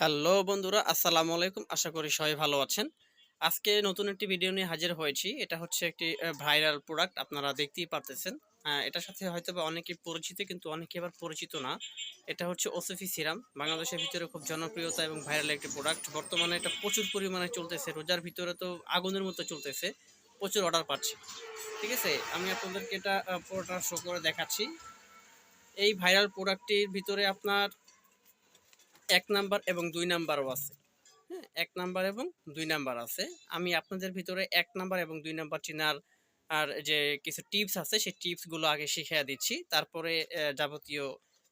Hello বন্ধুরা, আসসালামু আলাইকুম। আশা করি সবাই ভালো আছেন। আজকে নতুন একটি ভিডিও নিয়ে হাজির হয়েছি। এটা হচ্ছে একটি ভাইরাল প্রোডাক্ট আপনারা দেখতেই পারতেছেন। এটার সাথে হয়তো বা অনেকে পরিচিত, কিন্তু অনেকে আবার পরিচিত না। এটা হচ্ছে ওসিফি সিরাম বাংলাদেশের ভিতরে খুব জনপ্রিয়তা এবং ভাইরাল একটি প্রোডাক্ট বর্তমানে এটা প্রচুর পরিমাণে চলতেছে, রোজার ভিতরে তো আগুনের মতো চলতেছে। প্রচুর অর্ডার পাচ্ছি। ঠিক আছে? আমি আপনাদেরকে এটা পুরোটা শো করে দেখাচ্ছি। এই ভাইরাল প্রোডাক্টটির ভিতরে আপনার এক নাম্বার এবং দুই নাম্বারও আছে। হ্যাঁ এক নাম্বার এবং দুই নাম্বার আছে। আমি আপনাদের ভিতরে এক নাম্বার এবং দুই নাম্বার চিনার আর যে কিছু টিপস আছে, সেই টিপসগুলো আগে শিখিয়ে দিচ্ছি। তারপরে যাবতীয়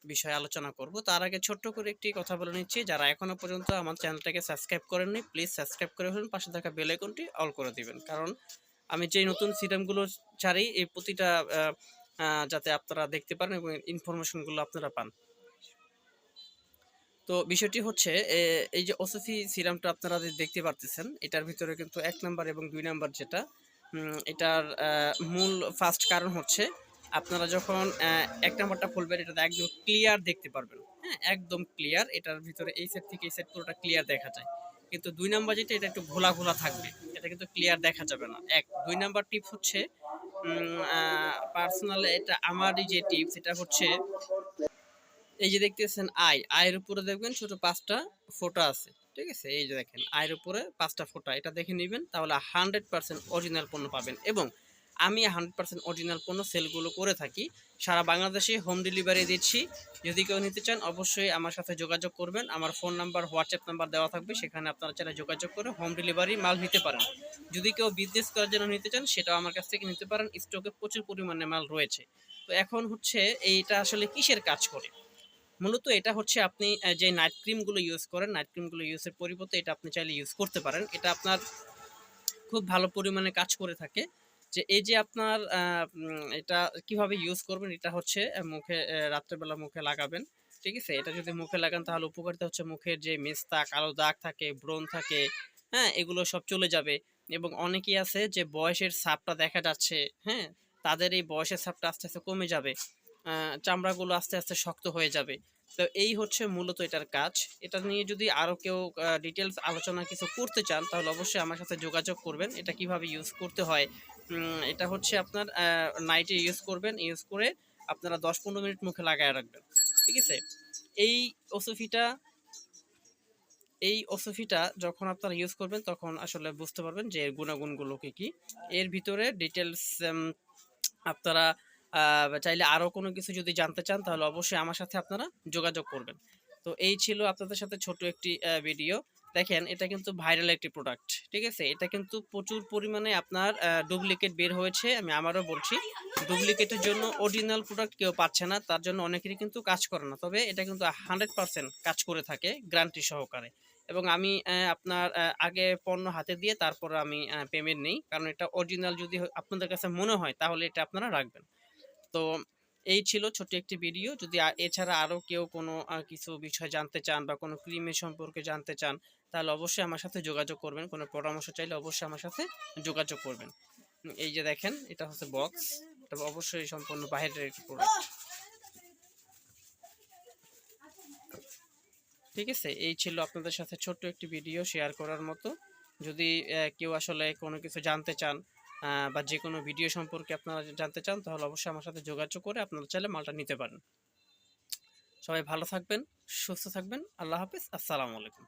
বিষয়ে আলোচনা করব। তার আগে ছোট্ট করে একটি কথা বলে নিচ্ছি। যারা এখনও পর্যন্ত আমার চ্যানেলটাকে সাবস্ক্রাইব করেননি, প্লিজ সাবস্ক্রাইব করে ফেলুন। পাশে থাকা বেল আইকনটি অল করে দিবেন। কারণ আমি যে নতুন সিরামগুলো ছাড়ি, এই প্রতিটা যাতে আপনারা দেখতে পারেন এবং ইনফরমেশনগুলো আপনারা পান। তো বিষয়টি হচ্ছে এই যে ওসফি সিরামটা আপনারা দেখতে পারতেছেন, এটার ভিতরে কিন্তু এক নাম্বার এবং দুই নাম্বার যেটা এটার মূল ফার্স্ট কারণ হচ্ছে আপনারা যখন এক নাম্বারটা খুলবেন এটা একদম ক্লিয়ার দেখতে পারবেন। হ্যাঁ একদম ক্লিয়ার এটার ভিতরে এই সাইড থেকে এই সাইড পুরোটা ক্লিয়ার দেখা যায়। কিন্তু দুই নাম্বার যেটা, এটা একটু ঘোলা ঘোলা থাকবে, এটা কিন্তু ক্লিয়ার দেখা যাবে না। এক, দুই নাম্বার টিপস হচ্ছে পার্সোনাল এটা আমারই যে টিপস এটা হচ্ছে এই যে দেখতেছেন আই আয়ের উপরে দেখবেন ছোট পাঁচটা ফোঁটা আছে, ঠিক আছে? এই যে দেখেন আয়ের উপরে পাঁচটা ফোঁটা, এটা দেখে নেবেন, তাহলে হান্ড্রেড পার্সেন্ট অরিজিনাল পণ্য পাবেন এবং আমি হান্ড্রেড পার্সেন্ট অরিজিনাল পণ্য সেলগুলো করে থাকি। সারা বাংলাদেশে হোম ডেলিভারি দিচ্ছি। যদি কেউ নিতে চান, অবশ্যই আমার সাথে যোগাযোগ করবেন। আমার ফোন নাম্বার, হোয়াটসঅ্যাপ নাম্বার দেওয়া থাকবে, সেখানে আপনারা চাইলে যোগাযোগ করে হোম ডেলিভারি মাল নিতে পারেন। যদি কেউ বিজনেস করার জন্য নিতে চান, সেটাও আমার কাছ থেকে নিতে পারেন। স্টকে প্রচুর পরিমাণে মাল রয়েছে। তো এখন হচ্ছে, এইটা আসলে কিসের কাজ করে? মূলত এটা হচ্ছে আপনি যে নাইট ক্রিমগুলো ইউজ করেন নাইট ক্রিমগুলো ইউজের পরিবর্তে এটা আপনি চাইলে ইউজ করতে পারেন। এটা আপনার খুব ভালো পরিমাণে কাজ করে থাকে যে এই যে আপনার এটা কীভাবে ইউজ করবেন, এটা হচ্ছে মুখে রাত্রেবেলা মুখে লাগাবেন, ঠিক আছে? এটা যদি মুখে লাগান তাহলে উপকারিতা হচ্ছে মুখের যে মেস্তা, কালো দাগ থাকে, ব্রণ থাকে হ্যাঁ এগুলো সব চলে যাবে। এবং অনেকেই আছে যে বয়সের ছাপটা দেখা যাচ্ছে হ্যাঁ তাদের এই বয়সের ছাপটা আস্তে আস্তে কমে যাবে চামড়াগুলো আস্তে আস্তে শক্ত হয়ে যাবে। তো এই হচ্ছে মূলত এটার কাজ। এটা নিয়ে যদি আরও কেউ ডিটেলস আলোচনা কিছু করতে চান, তাহলে অবশ্যই আমার সাথে যোগাযোগ করবেন। এটা কীভাবে ইউজ করতে হয়? এটা হচ্ছে আপনার নাইটে ইউজ করবেন। ইউজ করে আপনারা দশ পনেরো মিনিট মুখে লাগায় রাখবেন। ঠিক আছে? এই ওসফিটা এই ওসফিটা যখন আপনারা ইউজ করবেন, তখন আসলে বুঝতে পারবেন যে এর গুণাগুণগুলো কি এর ভিতরে ডিটেলস আপনারা চাইলে আরও কোনো কিছু যদি জানতে চান, তাহলে অবশ্যই আমার সাথে আপনারা যোগাযোগ করবেন। তো এই ছিল আপনাদের সাথে ছোট একটি ভিডিও দেখেন, এটা কিন্তু ভাইরাল একটি প্রোডাক্ট ঠিক আছে? এটা কিন্তু প্রচুর পরিমাণে আপনার ডুপ্লিকেট বের হয়েছে, আমি আমারও বলছি। ডুপ্লিকেটের জন্য অরিজিনাল প্রোডাক্ট কেউ পাচ্ছে না, তার জন্য অনেকেরই কিন্তু কাজ করে না। তবে এটা কিন্তু হান্ড্রেড পার্সেন্ট কাজ করে থাকে গ্যারান্টি সহকারে। এবং আমি আপনার আগে পণ্য হাতে দিয়ে তারপর আমি পেমেন্ট নেই। কারণ এটা অরিজিনাল যদি আপনাদের কাছে মনে হয়, তাহলে এটা আপনারা রাখবেন। তো এই ছিল ছোট্ট একটি ভিডিও যদি এছাড়া আরও কেউ কোনো কিছু বিষয় জানতে চান বা কোনো ক্রিমের সম্পর্কে জানতে চান, তাহলে অবশ্যই আমার সাথে যোগাযোগ করবেন। কোনো পরামর্শ চাইলে অবশ্যই আমার সাথে যোগাযোগ করবেন। এই যে দেখেন, এটা হচ্ছে বক্স এটা অবশ্যই সম্পূর্ণ বাইরের একটি প্রোডাক্ট ঠিক আছে? এই ছিল আপনাদের সাথে ছোট্ট একটি ভিডিও শেয়ার করার মতো। যদি কেউ আসলে কোনো কিছু জানতে চান বা যে কোনো ভিডিও সম্পর্কে আপনারা জানতে চান, তাহলে অবশ্যই আমার সাথে যোগাযোগ করে আপনারা চাইলে মালটা নিতে পারেন। সবাই ভালো থাকবেন, সুস্থ থাকবেন। আল্লাহ হাফিজ। আসসালামু আলাইকুম।